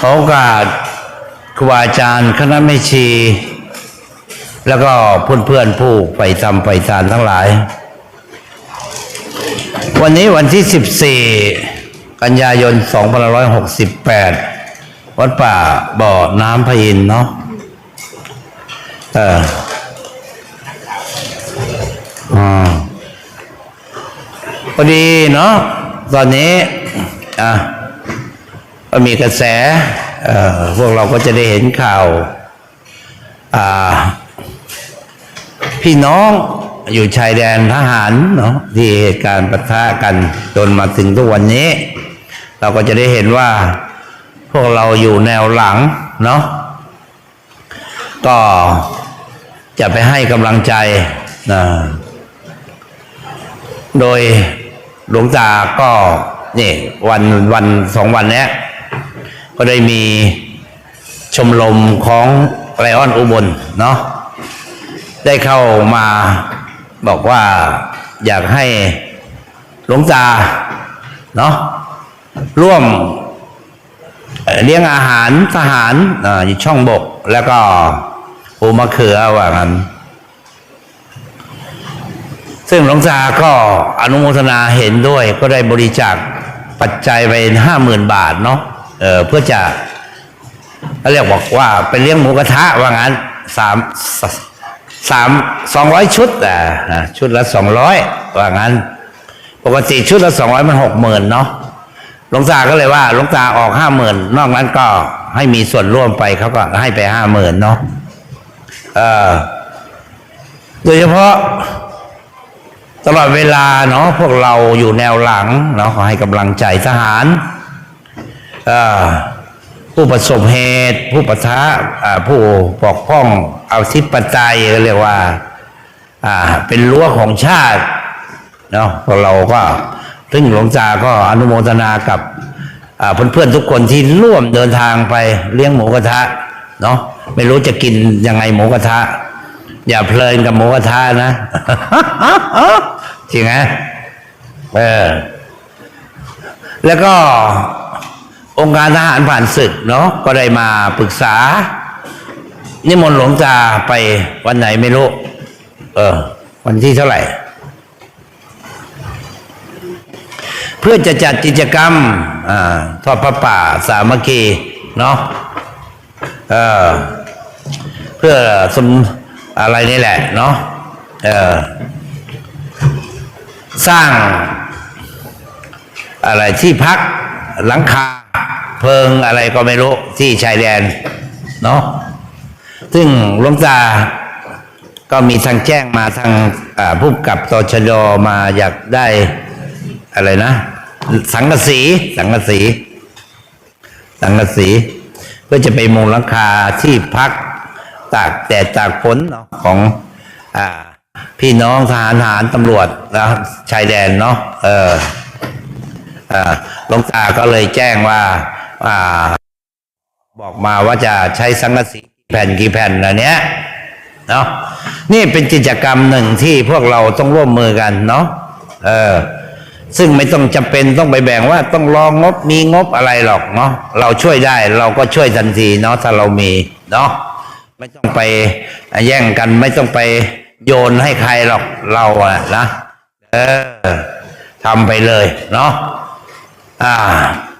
ขอโอกาสครูบาอาจารย์คณะแม่ชี แล้วก็เพื่อนเพื่อนผู้ไปทำไปทานทั้งหลาย วันนี้วันที่ 14 กันยายน 2568 วัดป่าบ่อน้ำพระอินเนาะเอออพอดีเนาะตอนนี้ อะ ก็มีกระแสพวกเราก็จะได้เห็นข่าวาพี่น้องอยู่ชายแดนทหารเนาะที่เหตุการณ์ปะทะกันจนมาถึงทุกวันนี้ เราก็จะได้เห็นว่า พวกเราอยู่แนวหลังเนาะก็จะไปให้กำลังใจนะโดยหลวงตาก็นี่วันวันสองวันเนี้ย ก็ได้มีชมรมของไลออนอุบลเนาะได้เข้ามาบอกว่าอยากให้หลวงตาเนาะร่วมเลี้ยงอาหารทหารออยู่ช่องบก แล้วก็ปูมะเขือว่างั้น ซึ่งหลวงตาก็อนุโมทนาเห็นด้วยก็ได้บริจาคปัจจัยไปห้าหมื่นบาทเนาะ เออเพื่อจะเขาเรียกบอกว่าเป็นเลี้ยงหมูกระทะว่างั้นสามสามสองร้อยชุดแต่ะชุดละสองร้อยว่างั้น ปกติชุดละสองร้อยมันหกหมื่นเนาะหลวงตาก็เลยว่าหลวงตาออกห้าหมื่นนอกนั้นก็ให้มีส่วนร่วมไปเขาก็ให้ไปห้าหมื่นเนาะเออโดยเฉพาะตลอดเวลาเนาะพวกเราอยู่แนวหลังเนาะขอให้กำลังใจทหาร ผู้ประสบเหตุ ผู้ประทะผู้ปกป้องเอาทิปไตยก็เรียกว่า เป็นรั้วของชาติเนาะพวกเราก็ซึ่งหลวงตาก็อนุโมทนากับเพื่อนๆทุกคนที่ร่วมเดินทางไปเลี้ยงหมูกระทะเนาะไม่รู้จะกินยังไงหมูกระทะ อย่าเพลินกับหมูกระทะนะจริงไหมเออแล้วก็ องค์การทหารผ่านศึกเนาะก็ได้มาปรึกษา นิมนต์หลวงตาไปวันไหนไม่รู้ เออ วันที่เท่าไหร่ เพื่อจะจัดกิจกรรมอทอดพระป่าสามัคคีเนาะเออเพื่อสมอะไรนี่แหละ เนาะเออสร้างอะไรที่พักหลังคา เพิงอะไรก็ไม่รู้ที่ชายแดนเนาะซึ่งหลวงตาก็มีทางแจ้งมาทางผู้กับตชดมาอยากได้อะไรนะ สังกะสีสังกะสี สังกะสีเพื่อจะไปมุงหลังคาที่พักตากแดดตากฝนเนาะของอพี่น้องทหารทหารตำรวจนะชายแดนเนาะเออหลวงตาก็เลยแจ้งว่า บอกมาว่าจะใช้สังกะสีกี่แผ่นกี่แผ่นอะไรเนี้ยเนาะนี่เป็นกิจกรรมหนึ่งที่พวกเราต้องร่วมมือกันเนาะเออซึ่งไม่ต้องจำเป็นต้องไปแบ่งว่าต้องรองงบมีงบอะไรหรอกเนาะเราช่วยได้เราก็ช่วยทันทีเนาะถ้าเรามีเนาะไม่ต้องไปแย่งกันไม่ต้องไปโยนให้ใครหรอกเราอะนะเออทำไปเลยเนาะอ่า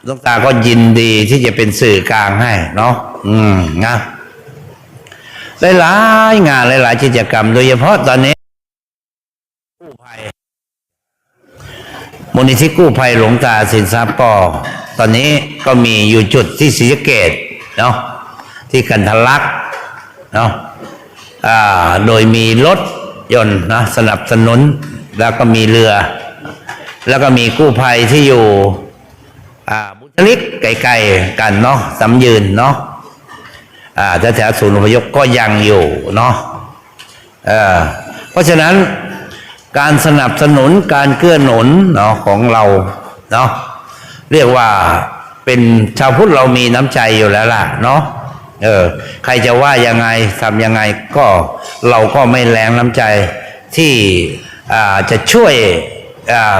หลูกตาก็ยินดีที่จะเป็นสื่อกลางให้เนาะอืมนะหลายๆงานหลายๆกิจกรรม โดยเฉพาะตอนนี้กู้ภัยมูลนิธิกู้ภัยหลวงตาสินทรัพย์ก็ตอนนี้ก็มีอยู่จุดที่ศรีสะเกดเนาะที่กันทลักเนาะอ่าโดยมีรถยนต์นะสนับสนุน แล้วก็มีเรือ แล้วก็มีกู้ภัยที่อยู่ อ่าบุตริกไกลๆกันเนาะสำยืนเนาะอ่าแถวศูนย์อพยพก็ยังอยู่เนาะเออเพราะฉะนั้นการสนับสนุนการเกื้อหนุนเนาะของเราเนาะเรียกว่าเป็นชาวพุทธเรามีน้ำใจอยู่แล้วล่ะเนาะเออใครจะว่ายังไงทำยังไงก็เราก็ไม่แรงน้ำใจที่อ่าจะช่วยอ่า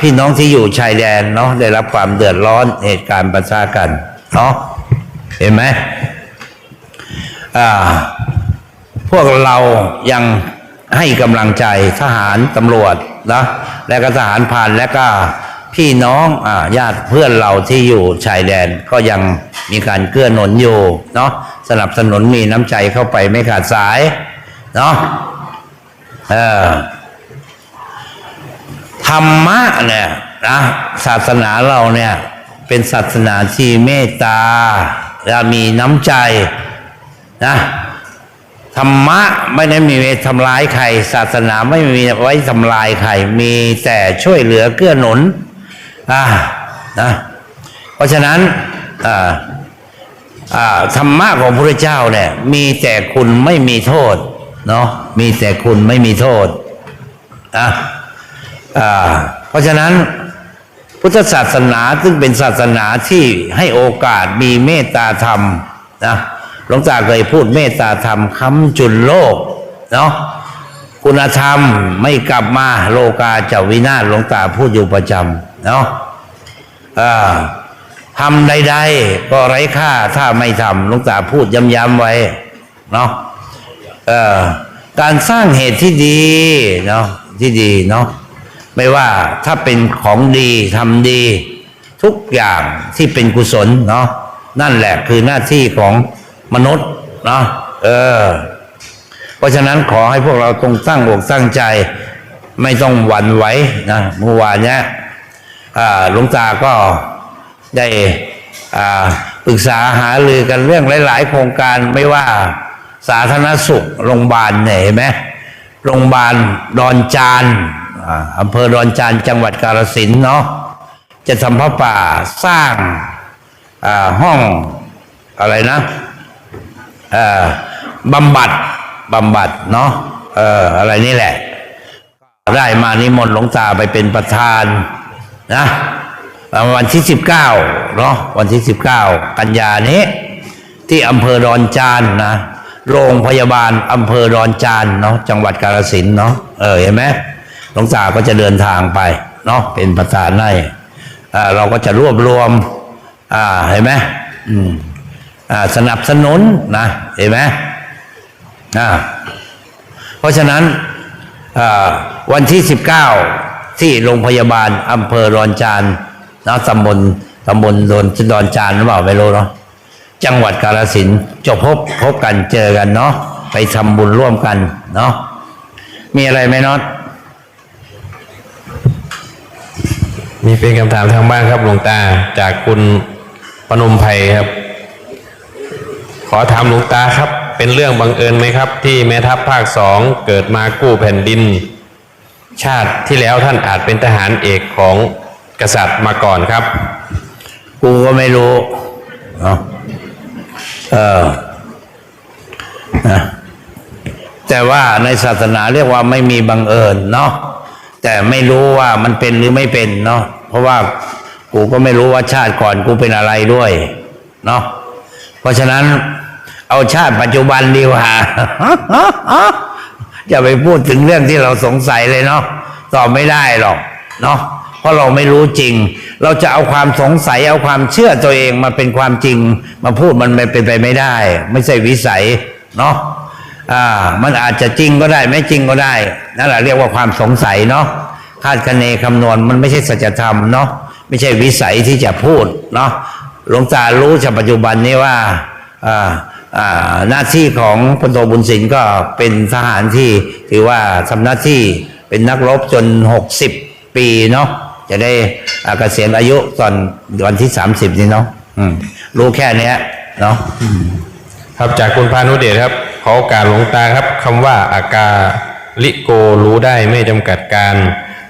พี่น้องที่อยู่ชายแดนเนาะได้รับความเดือดร้อนเหตุการณ์ประชากันเนาะเห็นไหมอ่าพวกเรายังให้กำลังใจทหารตำรวจนะและก็ทหารผ่านและก็พี่น้องอญาติเพื่อนเราที่อยู่ชายแดนก็ยังมีการเกื้อหนุนอยู่เนาะสนับสนุนมีน้ำใจเข้าไปไม่ขาดสายเนาะเออ ธรรมะเนี่ยนะศาสนาเราเนี่ยเป็นศาสนาที่เมตตาและมีน้ำใจนะธรรมะไม่ได้มีไว้ทำร้ายใคร ศาสนาไม่มีไว้ทำลายใคร มีแต่ช่วยเหลือเกื้อหนุนอ่านะเพราะฉะนั้นอ่าอ่าธรรมะของพระเจ้าเนี่ยมีแต่คุณไม่มีโทษเนาะมีแต่คุณไม่มีโทษอะอ่า เพราะฉะนั้นพุทธศาสนาซึ่งเป็นศาสนาที่ให้โอกาสมีเมตตาธรรมนะหลวงตาเคยพูดเมตตาธรรมค้ำจุนโลกเนาะคุณธรรมไม่กลับมาโลกาจะวินาศหลวงตาพูดอยู่ประจำเนาะทำใด ๆ ก็ไร้ค่าถ้าไม่ทำหลวงตาพูดย้ำๆไว้เนาะการสร้างเหตุที่ดีเนาะที่ดีเนาะ ไม่ว่าถ้าเป็นของดีทำดี ทุกอย่างที่เป็นกุศลเนาะนั่นแหละคือหน้าที่ของมนุษย์เนาะเออ เพราะฉะนั้นขอให้พวกเราต้องตั้งอกตั้งใจ ไม่ต้องหวั่นไหวนะเมื่อวานเนี้ยหลวงตาก็ได้ปรึกษาหารือกันเรื่องหลาย ๆ โครงการไม่ว่าสาธารณสุขโรงพยาบาลเนี่ยเห็นไหมโรงพยาบาลดอนจาน อำเภอดอนจานจังหวัดกาฬสินเนาะจะทำพระป่าสร้างาห้องอะไรนะบำบัดบำบัดเนาะอออะไรนี่แหละ ได้มานิมนต์หลวงตาไปเป็นประธานนะวันที่สิบเก้าเนาะวันที่สิบเก้ากันยานี้ ที่อำเภอดอนจานนะโรงพยาบาลอำเภอดอนจานเนาะจังหวัดกาฬสินเนาะเออเห็นไหม หลวงตาก็จะเดินทางไปเนาะเป็นประธานให้เราก็จะรวบรวม อ่าเห็นไหมอืมอ่าสนับสนุนนะเห็นไหมอ่าเพราะฉะนั้นอ่าวันที่19ที่โรงพยาบาลอำเภอดอนจานนะตำบลตำบลดนดอนจานหรือเปล่าไม่รู้เนาะจังหวัดกาฬสินจะพบพบกันเจอกันเนาะไปทำบุญร่วมกันเนาะมีอะไรไหมน็อต มีเป็นคำถามทางบ้านครับหลวงตา จากคุณปนมไพรครับ ขอถามหลวงตาครับ เป็นเรื่องบังเอิญไหมครับ ที่แม่ทัพภาคสองเกิดมากู้แผ่นดิน ชาติที่แล้วท่านอาจเป็นทหารเอกของกษัตริย์มาก่อนครับ กูก็ไม่รู้เนาะเออนะแต่ว่าในศาสนาเรียกว่าไม่มีบังเอิญเนาะแต่ไม่รู้ว่ามันเป็นหรือไม่เป็นเนาะ เพราะว่ากูก็ไม่รู้ว่าชาติก่อนกูเป็นอะไรด้วยเนาะเพราะฉะนั้น เอาชาติปัจจุบันดีกว่าอย่าไปพูดถึงเรื่องที่เราสงสัยเลยเนาะตอบไม่ได้หรอกเนาะเพราะเราไม่รู้จริง เราจะเอาความสงสัยเอาความเชื่อตัวเองมาเป็นความจริง มาพูดมันไม่เป็นไปไม่ได้ ไม่ใช่วิสัยเนาะอ่า มันอาจจะจริงก็ได้ ไม่จริงก็ได้นั่นแหละเรียกว่าความสงสัยเนาะ คาดคะเนคำนวณมันไม่ใช่สัจธรรมเนาะไม่ใช่วิสัยที่จะพูดเนาะหลวงตารู้จากปัจจุบันนี้ว่าหน้าที่ของพลโทบุญสินก็เป็นทหารที่ถือว่าทำหน้าที่เป็นนักรบจน 60 ปีเนาะจะได้เกษียณอายุตอนวันที่ 30 นี้เนาะรู้แค่นี้เนาะครับจากคุณพานุเดชครับ ขอโอกาสหลวงตาครับคำว่าอากาลิโกรู้ได้ไม่จำกัดการ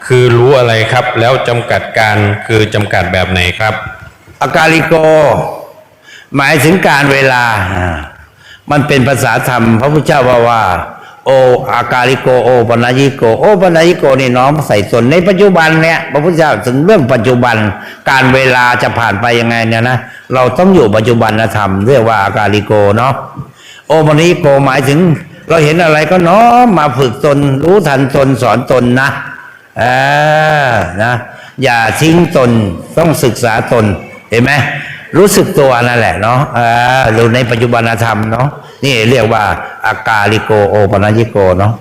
คือรู้อะไรครับ แล้วจำกัดการคือจำกัดแบบไหนครับ อากาลิโก หมายถึงการเวลา มันเป็นภาษาธรรม พระพุทธเจ้าว่าว่า โออากาลิโกโอปนัญิโกโอปนัญิโกนี่น้อมใส่ส่วนในปัจจุบันเนี่ยพระพุทธเจ้าถึงเรื่องปัจจุบัน การเวลาจะผ่านไปยังไงเนี่ยนะเราต้องอยู่ปัจจุบันธรรมเรียกว่าอากาลิโกเนาะโอปนัญิโกหมายถึง เราเห็นอะไรก็น้อมมาฝึกตนรู้ทันตนสอนตนนะ ออนะอย่าทิ้งตนต้องศึกษาตนเห็นไหมรู้สึกตัวนั่นแหละเนาะเออหรือในปัจจุบันธรรมเนาะนี่เรียกว่าอากาลิโกโอปนัญญิโกเนาะ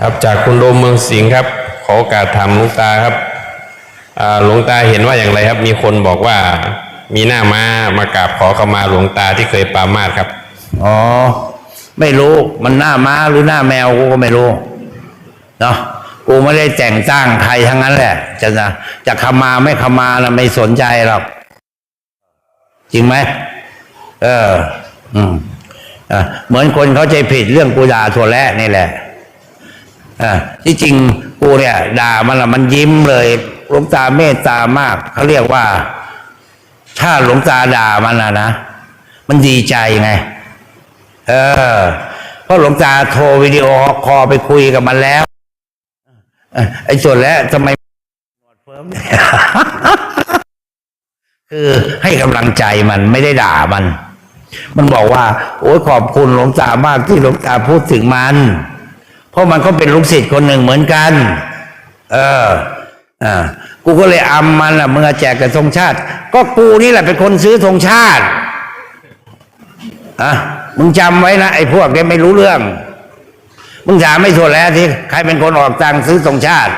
ครับจากคุณโดมเมืองสิงห์ครับขอโอกาสถามหลวงตาครับอ่าหลวงตาเห็นว่าอย่างไรครับ มีคนบอกว่ามีหน้าม้ามากราบขอขมาหลวงตาที่เคยปรามาสครับอ๋อไม่รู้มันหน้าม้าหรือหน้าแมวกูก็ไม่รู้เนาะ กูไม่ได้แต่งตั้งใครทั้งนั้นแหละ จะจะจะขมาไม่ขมานะไม่สนใจหรอกจริงไหมเออ อืมอะเหมือนคนเขาใจผิดเรื่องกูด่าถั่วแระนี่แหละอะที่จริงกูเนี่ย ด่ามันละมันยิ้มเลยหลวงตาเมตตามากเขาเรียกว่า ถ้าหลวงตาด่ามันนะนะมันดีใจไง เออเพราะหลวงตาโทรวิดีโอคอไปคุยกับมันแล้ว ไอ้ส่วนแล้วทำไมหนวดเฟิร์มคือให้กำลังใจมันไม่ได้ด่ามัน มันบอกว่า โอ้ยขอบคุณหลวงตามากที่หลวงตาพูดถึงมัน เพราะมันก็เป็นลูกศิษย์คนหนึ่งเหมือนกัน เอออ่ากูก็เลยอำมันอะมึงอแจกแต่ธงชาติ ก็กูนี่แหละเป็นคนซื้อธงชาติอะมึงจำไว้นะไอ้พวกนี้ไม่รู้เรื่อง มึงถามไม่ถูกแล้วที่ใครเป็นคนออกตังค์ซื้อธงชาติ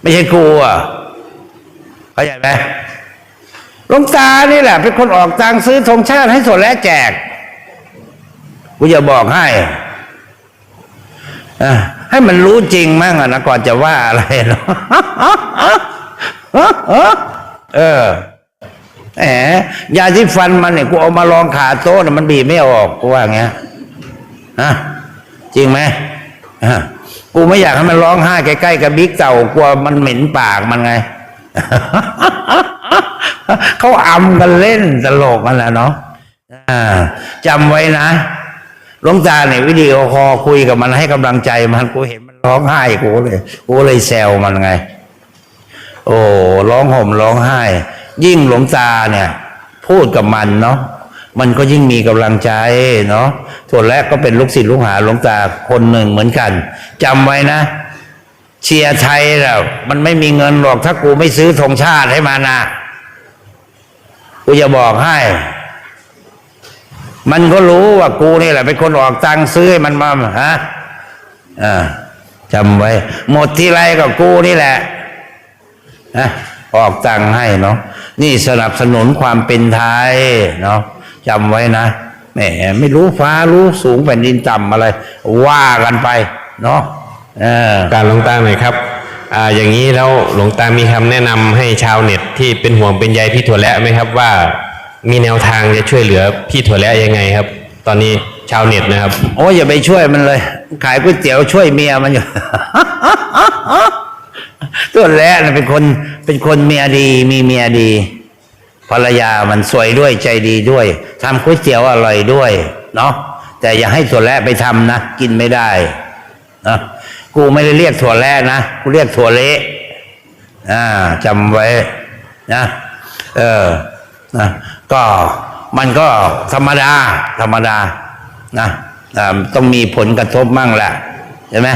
ไม่ใช่กูอะเข้าใจไหมหลวงตานี่แหละ เป็นคนออกตังค์ซื้อธงชาติให้ส่วนและแจกกูจะบอกให้อให้มันรู้จริงมั่งอะนะก่อนจะว่าอะไรเนาะเออแหมยาที่ฟันมันเนี่ยกูเอามาลองขาโต๊ะเนี่ยมันบีบไม่ออกกูว่าอย่างเงี้ยฮะ จริงไหมกูไม่อยากให้มันร้องไห้ใกล้ๆกับบิ๊กเต่ากลัวมันเหม็นปากมันไงเขาอำกันเล่นตลกกันแหละเนาะจำไว้นะหลวงตาเนี่ยวิดีโอคอลคุยกับมันให้กำลังใจมันกูเห็นมันร้องไห้กูเลยกูเลยแซวมันไง โอ้ร้องห่มร้องไห้ ยิ่งหลวงตาเนี่ย พูดกับมันเนาะ มันก็ยิ่งมีกำลังใจเนาะส่วนแรกก็เป็นลูกศิษย์ลูกหาหลวงตาคนหนึ่งเหมือนกันจำไว้นะ เชียร์ไทยแล้วมันไม่มีเงินหรอกถ้ากูไม่ซื้อธงชาติให้มันะกูจะบอกให้ มันก็รู้ว่ากูนี่แหละเป็นคนออกตังค์ซื้อให้มันมาฮะอ่าจำไว้ หมดที่ไรก็กูนี่แหละนะออกตังค์ให้เนาะนี่สนับสนุนความเป็นไทยเนาะ จำไว้นะแหมไม่รู้ฟ้ารู้สูงแผ่นดินต่ำอะไร ว่ากันไปเนาะเออการหลวงตาหน่อยครับอ่าอย่างนี้แล้วหลวงตามีคำแนะนำให้ชาวเน็ตที่เป็นห่วงเป็นใยพี่ถั่วและไหมครับว่า มีแนวทางจะช่วยเหลือพี่ถั่วและยังไงครับ ตอนนี้ชาวเน็ตนะครับ โอ้ยอย่าไปช่วยมันเลย ขายก๋วยเตี๋ยวช่วยเมียมันอยู่ตัวแรกนะเป็นคนเป็นคนเมียดี มีเมียดี ภรรยามันสวยด้วยใจดีด้วยทำก๋วยเตี๋ยวอร่อยด้วย เนาะแต่อย่าให้ถั่วแระไปทำนะ กินไม่ได้นะกูไม่ได้เรียกถั่วแระนะกูเรียกถั่วเละอ่าจำไว้นะเออนะก็มันก็ธรรมดา ธรรมดานะต้องมีผลกระทบมั่งแหละใช่ไหม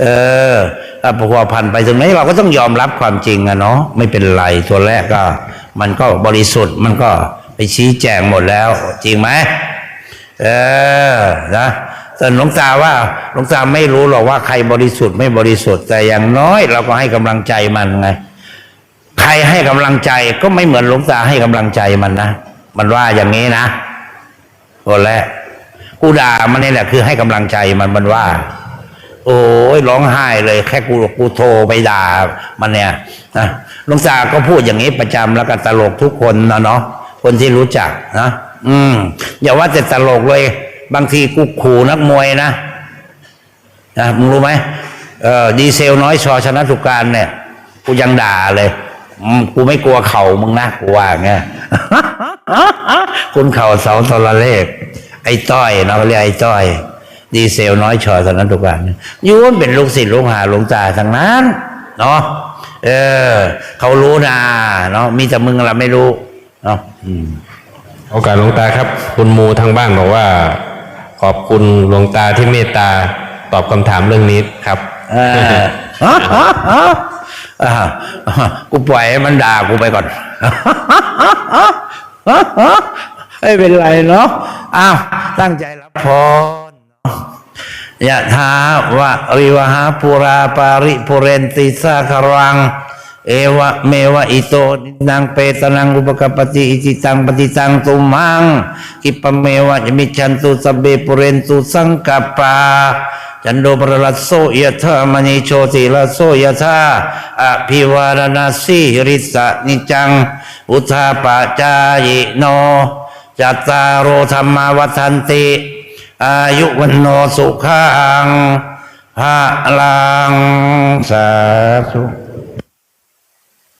เออถ้าพัวพันไปตรงนี้เราก็ต้องยอมรับความจริงอะเนาะไม่เป็นไรตัวแรกก็ มันก็บริสุทธิ์ มันก็ไปชี้แจงหมดแล้ว จริงไหมเออนะแต่หลวงตาว่าหลวงตาไม่รู้หรอกว่าใครบริสุทธิ์ไม่บริสุทธิ์ แต่อย่างน้อยเราก็ให้กำลังใจมันไง ใครให้กำลังใจก็ไม่เหมือนหลวงตาให้กำลังใจมันนะมันว่าอย่างนี้นะคนแรกกูด่ามันนี่แหละคือให้กำลังใจมันมันว่า โอ้ยร้องไห้เลย แค่กูกูโทรไปด่ามันเนี่ยนะ หลวงตาก็พูดอย่างนี้ประจำแล้วก็ตลกทุกคนนะเนาะคนที่รู้จักนะอืมอย่าว่าแต่ตลกเลย บางทีกูขู่นักมวยนะนะมึงรู้ไหมเออดีเซลน้อยชอชนะสุการเนี่ย กูยังด่าเลยกูไม่กลัวเข่ามึงนะกูว่าไงคุณเข่าเสาโทรเลข ไอ้ต้อยนะเขาเรียกไอ้ต้อย ดีเซลน้อยชอชนะสุการยอยูนเป็นลูกศิษย์ลูกหาหลวงตาทั้งนั้น เนาะ เออ เขารู้นะเนาะมีแต่มึงเราไม่รู้เนาะอืมโอกาสหลวงตาครับ คุณมูทางบ้านบอกว่า ขอบคุณหลวงตาที่เมตตาตอบคำถามเรื่องนี้ครับเอออ่ากูปล่อยให้มันด่ากูไปก่อนไม่เป็นไรเนาะอ้าวตั้งใจรับพร ยะถาวะริวหาปุราปาริปุเรนติสาคารัง เอวะเมวะอิโตนินังเปตนังอุปกปปติอิจิตังปฏิตังตุมังกิปเมวะยมิชันตุสเบปุเรนตุสังกปปาจันโดปรลัสโสยะธามณีโชติลัสโสยะธาอภิวารณาสีริสะนิจัง อุทาปจายโนจัตตารโธรรมาวัฏันติ อายุวันโนสุขังพระลังสาธุ